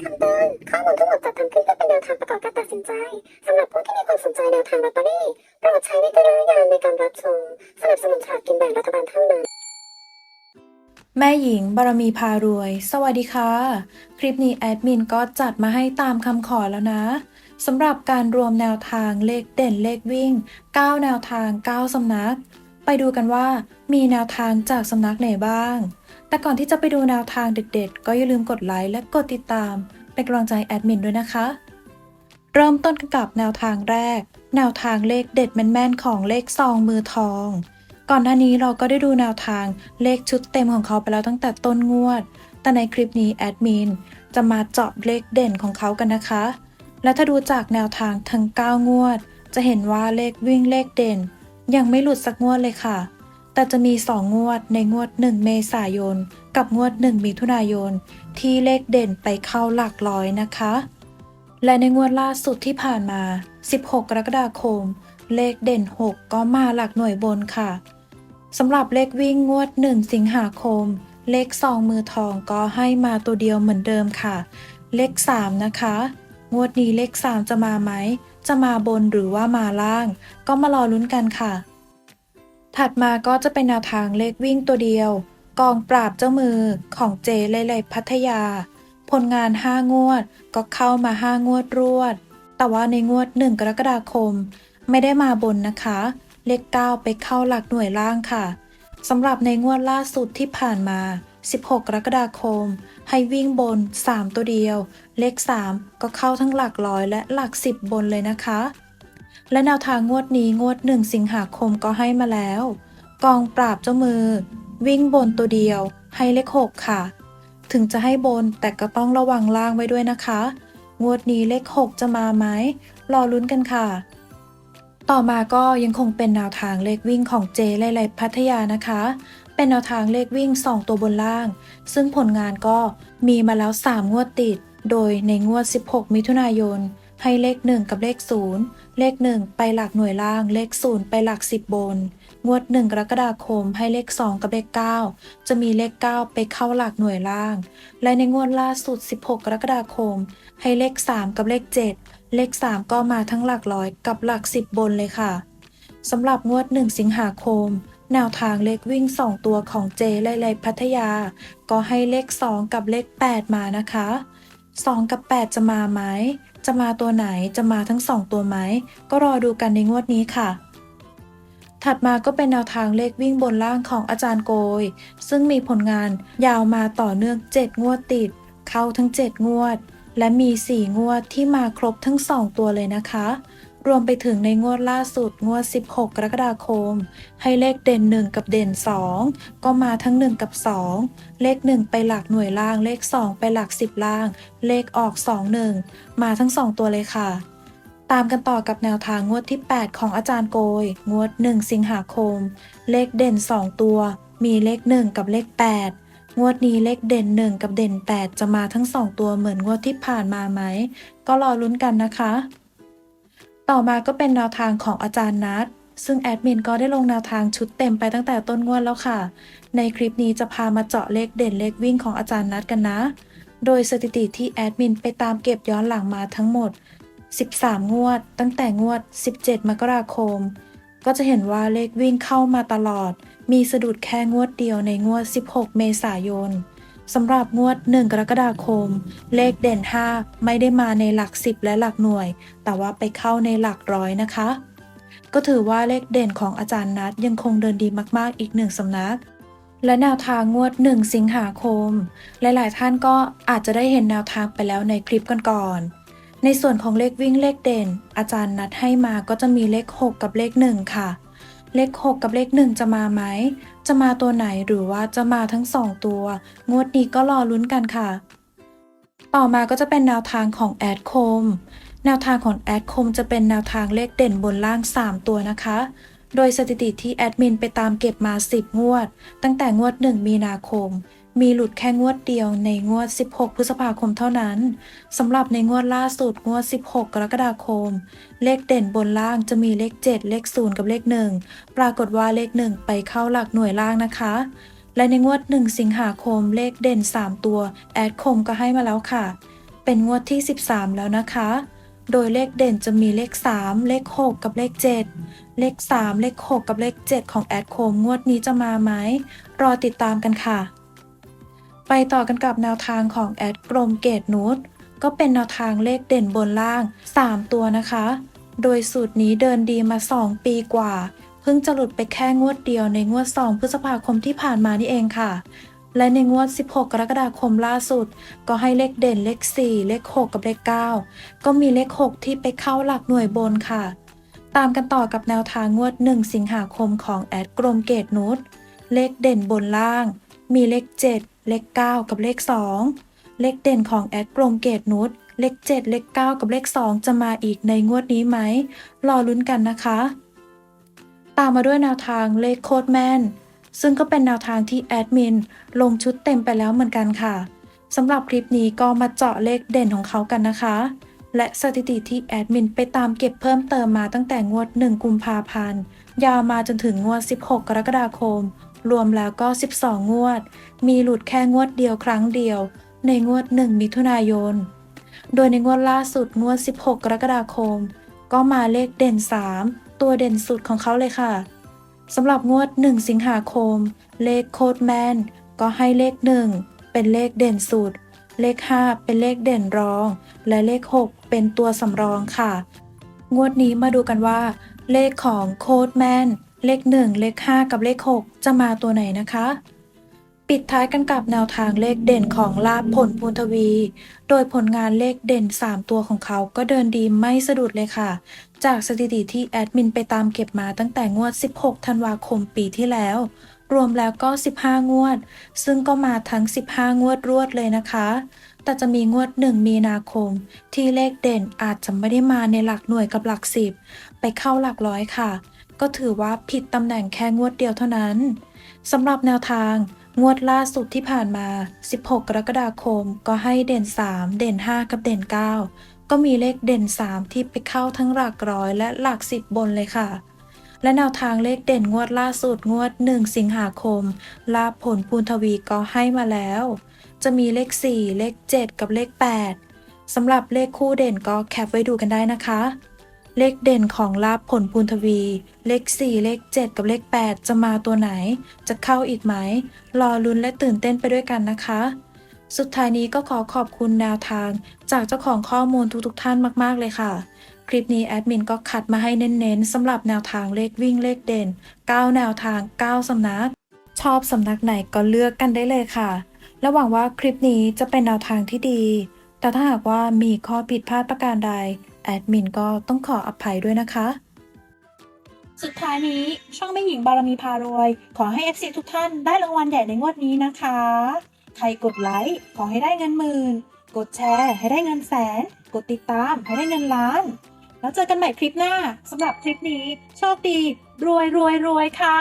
คำเตือนข้อมูลทั้งหมดจัดทำขึ้นเพื่อเป็นแนวทางประกอบการตัดสินใจสำหรับผู้ที่มีความสนใจแนวทางลอตเตอรี่โปรดใช้วิจารณญาณในการรับชมสนับสนุนฉลากกินแบ่งรัฐบาลเท่านั้นแม่หญิงบารมีพารวย สวัสดีค่ะ คลิปนี้แอดมินก็จัดมาให้ตามคำขอแล้วนะสำหรับการรวมแนวทางเลขเด่นเลขวิ่ง 9 แนวทาง 9สำนัก ไปดูกันว่ามีแนวทางจากสำนักไหนบ้าง แต่ก่อนที่จะไปดูแนวทางเด็ดๆ ก็อย่าลืมกดไลค์และกดติดตาม เป็นกำลังใจแอดมินด้วยนะคะ เริ่มต้นกันกับแนวทางแรก แนวทางเลขเด็ดแม่นๆของเลขซองมือทอง ก่อนหน้านี้เราก็ได้ดูแนวทางเลขชุดเต็มของเขาไปแล้วตั้งแต่ต้นงวด แต่ในคลิปนี้แอดมินจะมาเจาะเลขเด่นของเขากันนะคะ และถ้าดูจากแนวทางทั้ง 9 งวด จะเห็นว่าเลขวิ่งเลขเด่น ยังไม่หลุดสักงวดเลยค่ะ แต่จะมี 2 งวดในงวด 1 เมษายน กับงวด 1 มิถุนายน ที่เลขเด่นไปเข้าหลักร้อยนะคะ และในงวดล่าสุดที่ผ่านมา 16 กรกฎาคม เลขเด่น 6 ก็มาหลักหน่วยบนค่ะสำหรับเลขวิ่งงวด 1 สิงหาคม เลขซองมือทองก็ให้มาตัวเดียวเหมือนเดิมค่ะ เลข 3 นะคะ งวดนี้เลข 3 จะมาไหม จะมาบนหรือว่ามาล่าง ก็มารอลุ้นกันค่ะ ถัดมาก็จะเป็นแนวทางเลขวิ่งตัวเดียว กองปราบเจ้ามือของเจเลไลยพัทยา ผลงาน 5 งวดก็เข้ามา 5 งวดรวด แต่ว่าในงวด 1 กรกฎาคม ไม่ได้มาบนนะคะ เลข 9 ไปเข้าหลักหน่วยล่างค่ะสำหรับในงวดล่าสุดที่ผ่านมา 16 กรกฎาคม ให้วิ่งบน 3 ตัวเดียว เลข 3 ก็เข้าทั้งหลักร้อยและหลัก 10 บนเลยนะคะ และแนวทางงวดนี้งวด1สิงหาคมก็ให้มาแล้ว กองปราบเจ้ามือ วิ่งบนตัวเดียว ให้เลข6ค่ะ ถึงจะให้บนแต่ก็ต้องระวังล่างไว้ด้วยนะคะ งวดนี้เลข6จะมาไหมรอลุ้นกันค่ะ ต่อมาก็ยังคงเป็นแนวทางเลขวิ่งของเจไลไลพัทยานะคะ เป็นแนวทางเลขวิ่ง 2 ตัวบนล่าง ซึ่งผลงานก็มีมาแล้ว 3 งวดติด โดยในงวด 16 มิถุนายน ให้เลข 1 กับเลข 0 เลข 1 ไปหลักหน่วยล่าง เลข 0 ไปหลัก 10 บน งวด 1 กรกฎาคมให้เลข 2 กับเลข 9 จะมีเลข 9 ไปเข้าหลักหน่วยล่าง และในงวดล่าสุด 16 กรกฎาคม ให้เลข 3 กับเลข 7 เลข 3 ก็มาทั้งหลักร้อยกับหลัก 10 บนเลยค่ะสำหรับงวด 1 สิงหาคม แนวทางเลขวิ่ง 2 ตัวของเจไลไลพัทยา ก็ให้เลข 2 กับเลข 8 มานะคะ 2 กับ 8 จะมาไหม จะมาตัวไหนจะมาทั้ง 2 ตัวไหม ก็รอดูกันในงวดนี้ค่ะ ถัดมาก็เป็นแนวทางเลขวิ่งบนล่างของอาจารย์โกย ซึ่งมีผลงานยาวมาต่อเนื่อง 7 งวดติด เข้าทั้ง 7 งวด และมี 4 งวดที่มาครบทั้ง 2 ตัวเลยนะคะ รวมไปถึงในงวดล่าสุดงวด 16 กรกฎาคม ให้เลขเด่น 1 กับเด่น 2 ก็มาทั้ง 1 กับ 2 เลข 1 ไปหลักหน่วยล่าง เลข 2 ไปหลัก 10 ล่าง เลขออก 2 1 มาทั้ง 2 ตัวเลยค่ะ ตามกันต่อกับแนวทางงวดที่ 8 ของอาจารย์โกย งวด 1 สิงหาคม เลขเด่น 2 ตัว มีเลข 1 กับเลข 8งวดนี้เลขเด่น 1 กับเด่น 8 จะมาทั้ง 2 ตัวเหมือนงวดที่ผ่านมาไหม ก็รอลุ้นกันนะคะ ต่อมาก็เป็นแนวทางของอาจารย์นัดซึ่งแอดมินก็ได้ลงแนวทางชุดเต็มไปตั้งแต่ต้นงวดแล้วค่ะ ในคลิปนี้จะพามาเจาะเลขเด่นเลขวิ่งของอาจารย์นัดกันนะ โดยสถิติที่แอดมินไปตามเก็บย้อนหลังมาทั้งหมด 13 งวด ตั้งแต่งวด 17 มกราคม ก็จะเห็นว่าเลขวิ่งเข้ามาตลอด มีสะดุดแค่งวดเดียวในงวด 16 เมษายน สำหรับงวด 1 กรกฎาคม เลขเด่น 5 ไม่ได้มาในหลัก 10 และหลักหน่วย แต่ว่าไปเข้าในหลักร้อยนะคะ ก็ถือว่าเลขเด่นของอาจารย์นัดยังคงเดินดีมากๆ อีกหนึ่งสำนัก และแนวทางงวด 1 สิงหาคม หลายๆ ท่านก็อาจจะได้เห็นแนวทางไปแล้วในคลิปก่อนๆในส่วนของเลขวิ่งเลขเด่น อาจารย์นัดให้มาก็จะมีเลข 6 กับเลข 1 ค่ะ เลข 6 กับเลข 1 จะมาไหม จะมาตัวไหนหรือว่าจะมาทั้ง 2 ตัว งวดนี้ก็รอลุ้นกันค่ะ ต่อมาก็จะเป็นแนวทางของแอดคม แนวทางของแอดคมจะเป็นแนวทางเลขเด่นบนล่าง 3 ตัวนะคะ โดยสถิติที่แอดมินไปตามเก็บมา 10 งวด ตั้งแต่งวด 1 มีนาคม มีหลุดแค่งวดเดียวในงวด 16 พฤษภาคมเท่านั้น สำหรับในงวดล่าสุดงวด 16 กรกฎาคม เลขเด่นบนล่างจะมีเลข 7 เลข 0 กับเลข 1 ปรากฏว่าเลข 1 ไปเข้าหลักหน่วยล่างนะคะ และในงวด 1 สิงหาคมเลขเด่น 3 ตัว แอดคมก็ให้มาแล้วค่ะ เป็นงวดที่ 13 แล้วนะคะ โดยเลขเด่นจะมีเลข 3 เลข 6 กับเลข 7 เลข 3 เลข 6 กับเลข 7 ของแอดคมงวดนี้จะมาไหมรอติดตามกันค่ะ ไปต่อกันกับแนวทางของแอดกรมเกตนูตก็เป็นแนวทางเลขเด่นบนล่าง 3 ตัวนะคะ โดยสูตรนี้เดินดีมา 2 ปีกว่า เพิ่งจะหลุดไปแค่งวดเดียวในงวด 2 พฤษภาคมที่ผ่านมานี่เองค่ะ และในงวด 16 กรกฎาคมล่าสุด ก็ให้เลขเด่นเลข 4 เลข 6 กับเลข 9 ก็มีเลข 6 ที่ไปเข้าหลักหน่วยบนค่ะ ตามกันต่อกับแนวทางงวด 1 สิงหาคมของแอดกรมเกตนูตเลขเด่นบนล่าง มีเลข 7 เลข 9 กับเลข 2 เลขเด่นของแอดกรมเกตนูตเลข 7 เลข 9 กับเลข 2 จะมาอีกในงวดนี้ไหม รอลุ้นกันนะคะ ตามมาด้วยแนวทางเลขโคตรแมนซึ่งก็เป็นแนวทางที่แอดมินลงชุดเต็มไปแล้วเหมือนกันค่ะสำหรับคลิปนี้ก็มาเจาะเลขเด่นของเขากันนะคะ และสถิติที่แอดมินไปตามเก็บเพิ่มเติมมาตั้งแต่งวด 1 กุมภาพันธ์ ยาวมาจนถึงงวด 16 กรกฎาคม รวมแล้วก็ 12 งวด มีหลุดแค่งวดเดียวครั้งเดียว ในงวด 1 มิถุนายน โดยในงวดล่าสุดงวด 16 กรกฎาคม ก็มาเลขเด่น 3 ตัวเด่นสุดของเขาเลยค่ะสำหรับงวด 1 สิงหาคม เลขโคดแมนก็ให้เลข 1 เป็นเลขเด่นสุด เลข 5 เป็นเลขเด่นรอง และเลข 6 เป็นตัวสำรองค่ะ งวดนี้มาดูกันว่า เลขของโคดแมน เลข 1 เลข 5 กับเลข 6 จะมาตัวไหนนะคะ ปิดท้ายกันกับแนวทางเลขเด่นของลาบผลพูนทวี โดยผลงานเลขเด่น 3 ตัวของเขาก็เดินดีไม่สะดุดเลยค่ะ จากสถิติที่แอดมินไปตามเก็บมาตั้งแต่งวด 16 ธันวาคมปีที่แล้ว รวมแล้วก็ 15 งวด ซึ่งก็มาทั้ง 15 งวดรวดเลยนะคะแต่จะมีงวด 1 มีนาคม ที่เลขเด่นอาจจะไม่ได้มาในหลักหน่วยกับหลักสิบไปเข้าหลักร้อยค่ะ ก็ถือว่าผิดตำแหน่งแค่งวดเดียวเท่านั้นสำหรับแนวทางงวดล่าสุดที่ผ่านมา 16 กรกฎาคม ก็ให้เด่น 3 เด่น 5 กับเด่น 9 ก็มีเลขเด่น 3 ที่ไปเข้าทั้งหลักร้อยและหลักสิบบนเลยค่ะ และแนวทางเลขเด่นงวดล่าสุดงวด 1 สิงหาคม ลาผลปูนทวีก็ให้มาแล้ว จะมีเลข 4 เลข 7 กับเลข 8สำหรับเลขคู่เด่นก็แคปไว้ดูกันได้นะคะ เลขเด่นของลาภผลพูนทวี เลข 4 เลข 7 กับเลข 8 จะมาตัวไหน จะเข้าอีกไหม รอลุ้นและตื่นเต้นไปด้วยกันนะคะ สุดท้ายนี้ก็ขอขอบคุณแนวทาง จากเจ้าของข้อมูลทุกๆท่านมากๆเลยค่ะ คลิปนี้แอดมินก็คัดมาให้เน้นๆสำหรับแนวทางเลขวิ่งเลขเด่น 9 แนวทาง 9สำนัก ชอบสำนักไหนก็เลือกกันได้เลยค่ะ และหวังว่าคลิปนี้จะเป็นแนวทางที่ดี แต่ถ้าหากว่ามีข้อผิดพลาดประการใด แอดมินก็ต้องขออภัยด้วยนะคะ สุดท้ายนี้ช่องแม่หญิงบารมีพารวย ขอให้ FC ทุกท่านได้รางวัลใหญ่ในงวดนี้นะคะ ใครกดไลค์ขอให้ได้เงินหมื่น กดแชร์ให้ได้เงินแสน กดติดตามให้ได้เงินล้าน แล้วเจอกันใหม่คลิปหน้าสำหรับคลิปนี้โชคดี รวยรวยรวยค่ะ